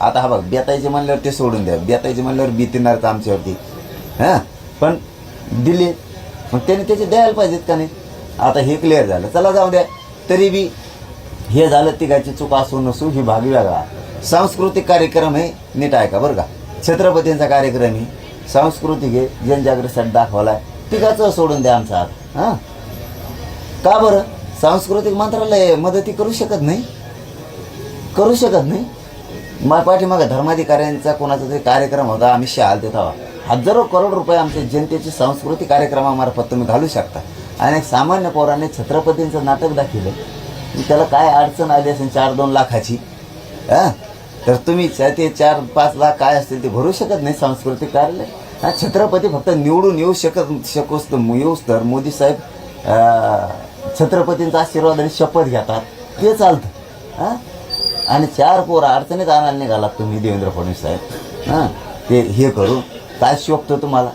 आता हा बघ बेतायचे म्हणल्यावर ते सोडून द्या. बेतायचे म्हणल्यावर बितिनारच आमच्यावरती हां? पण दिले मग त्याने त्याचे द्यायला पाहिजेत का नाही? आता हे क्लिअर झालं. चला जाऊ द्या. तरी बी हे झालं तिघाची चूक असू नसू ही भाग वेगळा. सांस्कृतिक कार्यक्रम आहे नीट ऐका बरं का. छत्रपतींचा कार्यक्रम आहे सांस्कृतिक आहे जनजागृतीसाठी आहे तिघाचं सोडून द्या आमचा हात. हां? का बरं? सांस्कृतिक मंत्रालय मदती करू शकत नाही? करू शकत नाही? मा पाठीमागं धर्माधिकाऱ्यांचा कोणाचा तरी कार्यक्रम होता आम्ही शाल देत आहोत. हजारो करोड रुपये आमच्या जनतेची सांस्कृतिक कार्यक्रमामार्फत तुम्ही घालू शकता. आणि एक सामान्य पोराने छत्रपतींचं नाटक दाखवलं. की त्याला काय अडचण आली असेल चार दोन लाखाची? हां? तर तुम्ही ते चार पाच लाख काय असतील ते भरू शकत नाही सांस्कृतिक कार्यालय. हा छत्रपती फक्त निवडून येऊ शकत शकोस तर येऊस तर मोदी साहेब छत्रपतींचा आशीर्वाद आणि शपथ घेतात. ते चालतं. हां? आणि चार पोरं अडचणीत आणायला निघालात तुम्ही देवेंद्र फडणवीस साहेब. हां ते हे करू. काय शोभतो तुम्हाला?